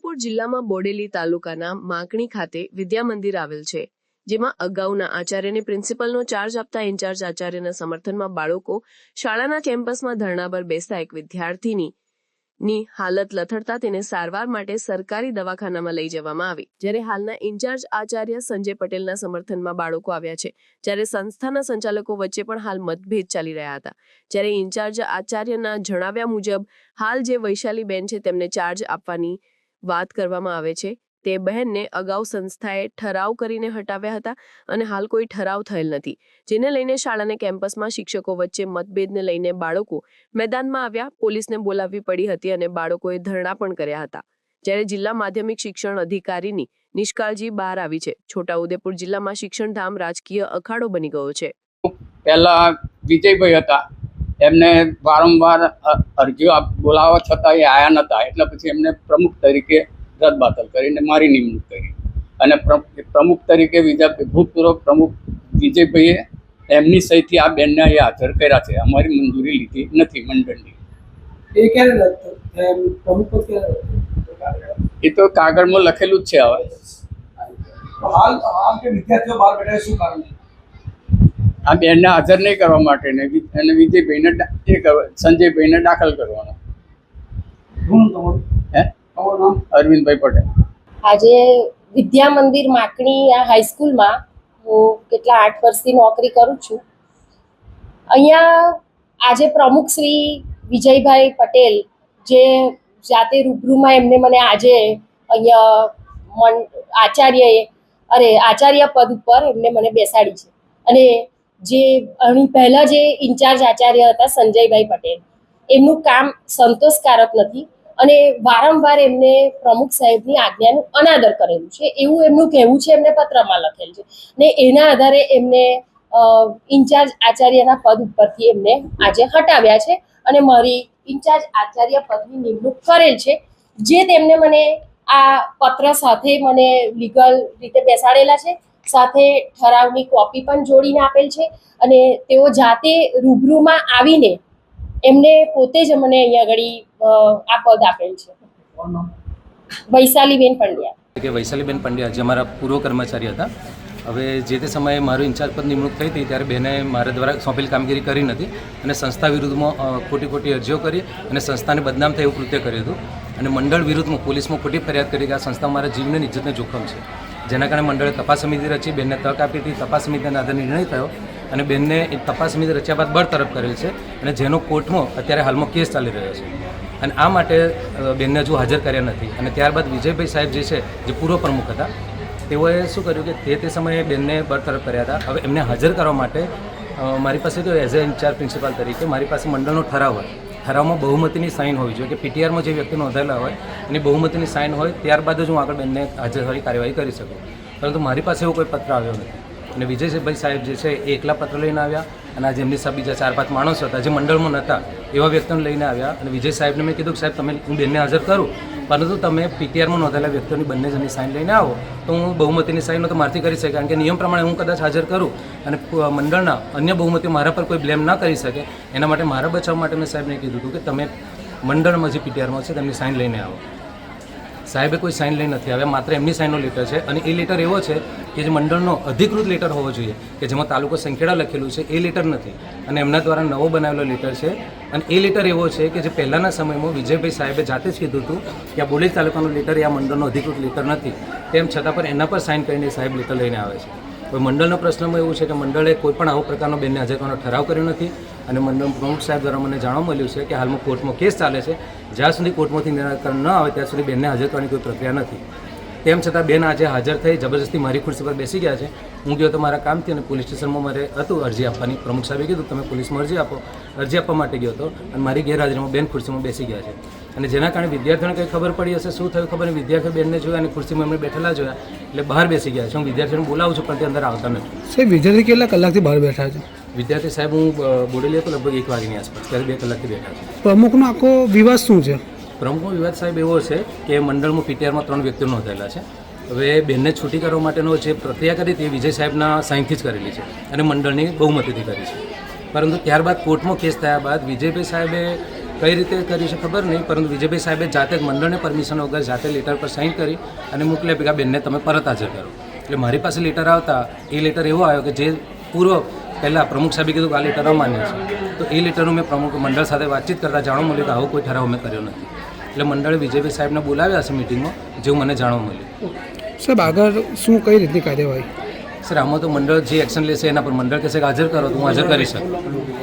છોટાઉદેપુર જિલ્લામાં બોડેલી તાલુકાના માંકણી ખાતે વિદ્યા મંદિર આવેલ છે, જેમાં અગાઉના આચાર્યને પ્રિન્સિપલનો ચાર્જ આપતા ઇન્ચાર્જ આચાર્યના સમર્થનમાં બાળકો શાળાના કેમ્પસમાં ધરણા પર બેસતા એક વિદ્યાર્થીની ની હાલત લથડતા તેને સારવાર માટે સરકારી દવાખાનામાં લઈ જવામાં આવી. જ્યારે હાલના ઇન્ચાર્જ આચાર્ય સંજય પટેલના સમર્થનમાં બાળકો આવ્યા છે, જ્યારે સંસ્થાના સંચાલકો વચ્ચે પણ હાલ મતભેદ ચાલી રહ્યા હતા. જ્યારે ઇન્ચાર્જ આચાર્યના જણાવ્યા મુજબ, હાલ જે વૈશાલીબેન છે તેમને ચાર્જ આપવાની વાત કરવામાં આવે છે. તે બહેનને અગાઉ સંસ્થાએ ઠરાવ કરીને હટાવ્યા હતા અને હાલ કોઈ ઠરાવ થયેલ નથી. જેને લઈને શાળાને કેમ્પસમાં શિક્ષકો વચ્ચે મતભેદને લઈને બાળકો મેદાનમાં આવ્યા, પોલીસને બોલાવવી પડી હતી અને બાળકોએ ધરણા પણ કર્યા હતા. જ્યારે જિલ્લા માધ્યમિક શિક્ષણ અધિકારીની નિષ્કાળજી બહાર આવી છે, છોટાઉદેપુર જિલ્લામાં શિક્ષણ ધામ રાજકીય અખાડો બની ગયો છે. પહેલા વિજયભાઈ હતા. એમને વારંવાર અરજીઓ આપ- બોલાવવા છતાં એ આયા નહોતા એટલે પછી એમને પ્રમુખ તરીકે રદબાતલ કરીને મારી નિમણૂક કરી. અને પ્રમુખ તરીકે બીજા ભૂતપૂર્વ પ્રમુખ વિજયભાઈએ એમની સહીથી આ બેનને અહીંયા હાજર કર્યા છે. અમારી મંજૂરી લીધી નથી મંડળની. એ ક્યારે પ્રમુખ? એ તો કાગળમાં લખેલું જ છે હવે. હાલ હાલ કે વિદ્યાર્થીઓ બહાર બેઠા શું કારણ? આ બેનને હાજર નહીં કરવા માટે ને અને વિજયભાઈને એ સંજયભાઈને દાખલ કરવાનો. હે? અરવિંદભાઈ પટેલ. આજે વિદ્યા મંદિર માકણી આ હાઈસ્કૂલમાં હું કેટલા આઠ વર્ષથી નોકરી કરું છું. અહીંયા આજે પ્રમુખ શ્રી વિજયભાઈ પટેલ જે જાતે રૂબરૂમાં એમને મને આજે અહીંયા મન આચાર્યએ અરે આચાર્ય પદ ઉપર એમને મને બેસાડી છે. અને જે અહીં પહેલાં જે ઇન્ચાર્જ આચાર્ય હતા સંજયભાઈ પટેલ, એમનું કામ સંતોષકારક નથી અને વારંવાર એમને પ્રમુખ સાહેબની આજ્ઞાનું અનાદર કરેલું છે. એવું એમનું કહેવું છે, એમને પત્રમાં લખેલ છે. ને એના આધારે એમને ઇન્ચાર્જ આચાર્યના પદ ઉપરથી એમને આજે હટાવ્યા છે અને મારી ઇન્ચાર્જ આચાર્ય પદની નિમણૂક કરેલ છે. જે તેમને મને આ પત્ર સાથે મને લીગલ રીતે બેસાડેલા છે. સાથે ઠરાવની કોપી પણ જોડીને આપેલ છે અને તેઓ જાતે રૂબરૂમાં આવીને એમને પોતે જ મને અહીંયા આગળ આ પદ આપેલ છે. વૈશાલીબેન પંડ્યા. કે વૈશાલીબેન પંડ્યા જે મારા પૂર્વ કર્મચારી હતા. હવે જે તે સમયે મારું ઇન્ચાર્જ પદ નિમણૂક થઈ હતી ત્યારે બેને મારા દ્વારા સોંપેલ કામગીરી કરી નથી અને સંસ્થા વિરુદ્ધમાં ખોટી ખોટી અરજીઓ કરી અને સંસ્થાને બદનામ થાય એવું કૃત્ય કર્યું હતું. અને મંડળ વિરુદ્ધમાં પોલીસમાં ખોટી ફરિયાદ કરી કે આ સંસ્થા મારા જીવને ઇજ્જતને જોખમ છે. જેના કારણે મંડળે તપાસ સમિતિ રચી, બેનને તક આપી હતી, તપાસ સમિતિના આધારે નિર્ણય થયો અને બેનને એ તપાસ સમિતિ રચ્યા બાદ બરતરફ કરેલ છે અને જેનો કોર્ટમાં અત્યારે હાલમાં કેસ ચાલી રહ્યો છે. અને આ માટે બેનને હજુ હાજર કર્યા નથી. અને ત્યારબાદ વિજયભાઈ સાહેબ જે છે, જે પૂર્વ પ્રમુખ હતા, તેઓએ શું કર્યું કે તે તે સમયે બેનને બરતરફ કર્યા હતા. હવે એમને હાજર કરવા માટે મારી પાસે તો એઝ અ ઇન્ચાર્જ પ્રિન્સિપાલ તરીકે મારી પાસે મંડળનો ઠરાવ હોય ઠરાવમાં બહુમતીની સાઇન હોવી જોઈએ. કે પીટીઆરમાં જે વ્યક્તિ નોંધાયેલા હોય, એની બહુમતીની સાઇન હોય, ત્યારબાદ જ હું આગળ બેનને હાજર કાર્યવાહી કરી શકું. પરંતુ મારી પાસે એવો કોઈ પત્ર આવ્યો નથી. અને વિજયભાઈ સાહેબ જે છે, એ એકલા પત્ર લઈને આવ્યા અને આજે એમની સાહેબ બીજા ચાર પાંચ માણસો હતા, જે મંડળમાં નહોતા, એવા વ્યક્તિને લઈને આવ્યા. અને વિજય સાહેબને મેં કીધું કે સાહેબ, તમે હું બેનને હાજર કરું. પરંતુ તમે પીટીઆરમાં નોંધાયેલા વ્યક્તિઓની બંને જણની સાઇન લઈને આવો, તો હું બહુમતીની સાઇન તો મારથી કરી શકે કારણ કે નિયમ પ્રમાણે હું કદાચ હાજર કરું અને મંડળના અન્ય બહુમતીઓ મારા પર કોઈ બ્લેમ ના કરી શકે, એના માટે મારા બચાવ માટે મેં સાહેબને કીધું હતું કે તમે મંડળમાં જે પીટીઆરમાં છે તેમની સાઇન લઈને આવો. સાહેબે કોઈ સાઇન લઈ નથી. હવે માત્ર એમની સાઇનનો લેટર છે અને એ લેટર એવો છે કે જે મંડળનો અધિકૃત લેટર હોવો જોઈએ, કે જેમાં તાલુકો સંખેડા લખેલું છે, એ લેટર નથી. અને એમના દ્વારા નવો બનાવેલો લેટર છે. અને એ લેટર એવો છે કે જે પહેલાંના સમયમાં વિજયભાઈ સાહેબે જાતે જ કીધું હતું કે આ બોલેજ તાલુકાનું લેટર એ આ મંડળનો અધિકૃત લેટર નથી. તેમ છતાં પણ એના પર સાઇન કરીને સાહેબ લેટર લઈને આવે છે. હવે મંડળનો પ્રશ્નમાં એવું છે કે મંડળે કોઈ પણ આવો પ્રકારનો બેનને હાજર કરવાનો ઠરાવ કર્યો નથી અને મંડળ પ્રમુખ સાહેબ દ્વારા મને જાણવા મળ્યું છે કે હાલમાં કોર્ટમાં કેસ ચાલે છે. જ્યાં સુધી કોર્ટમાંથી નિરાકરણ ન આવે, ત્યાં સુધી બેનને હાજર કરવાની કોઈ પ્રક્રિયા નથી. તેમ છતાં બેન આજે હાજર થઈ, જબરજસ્તી મારી ખુરશી પર બેસી ગયા છે. હું ગયો તો મારા કામથી અને પોલીસ સ્ટેશનમાં મારે હતું અરજી આપવાની. પ્રમુખ સાહેબે કીધું, તમે પોલીસમાં અરજી આપો. અરજી આપવા માટે ગયો હતો અને મારી ગેરહાજરીમાં બેન ખુરશીમાં બેસી ગયા છે. અને જેના કારણે વિદ્યાર્થીઓને કંઈ ખબર પડી હશે શું થયું ખબર વિદ્યાર્થીઓ બેનને જોયા અને ખુરશીમાં એમને બેઠેલા જોયા એટલે બહાર બેસી ગયા છે. હું વિદ્યાર્થીઓને બોલાવું છું પણ તે અંદર આવતા નથી. સાહેબ વિદ્યાર્થી કેટલા કલાકથી બહાર બેઠા છે? વિદ્યાર્થી સાહેબ હું બોડી બોડેલી હતો લગભગ એક વાગ્યાની આસપાસ ત્યારે બે કલાકથી બેઠા છે. પ્રમુખનો આખો વિવાદ શું છે? પ્રમુખનો વિવાદ સાહેબ એવો છે કે મંડળમાં પીટીઆરમાં ત્રણ વ્યક્તિઓ નોંધાયેલા છે. હવે બેનને છૂટી કરવા માટેનો જે પ્રક્રિયા કરી તે વિજય સાહેબના સાઇનથી જ કરેલી છે અને મંડળની બહુમતીથી કરી છે. પરંતુ ત્યારબાદ કોર્ટમાં કેસ થયા બાદ વિજયભાઈ સાહેબે કઈ રીતે કરી છે ખબર નહીં પરંતુ વિજયભાઈ સાહેબે જાતે જ મંડળને પરમિશન વગર જાતે લેટર પર સાઇન કરી અને મોકલ્યા ભેગા બેનને તમે પરત હાજર કરો. એટલે મારી પાસે લેટર આવતા એ લેટર એવો આવ્યો કે જે પૂર્વ પહેલાં પ્રમુખ સાહેબે કીધું કે આ લેટર અમાન્ય છે. તો એ લેટરનું મેં પ્રમુખ મંડળ સાથે વાતચીત કરતાં જાણવા મળ્યું કે આવો કોઈ ઠરાવ મેં કર્યો નથી. એટલે મંડળે વિજયભાઈ સાહેબને બોલાવ્યા છે મિટિંગમાં જેવું મને જાણવા મળ્યું. સાહેબ આગળ શું કઈ રીતની કાર્યવાહી? સર આમાં તો મંડળ જે એક્શન લેશે એના પર મંડળ કહેશે કે હાજર કરો તો હું હાજર કરી શકું.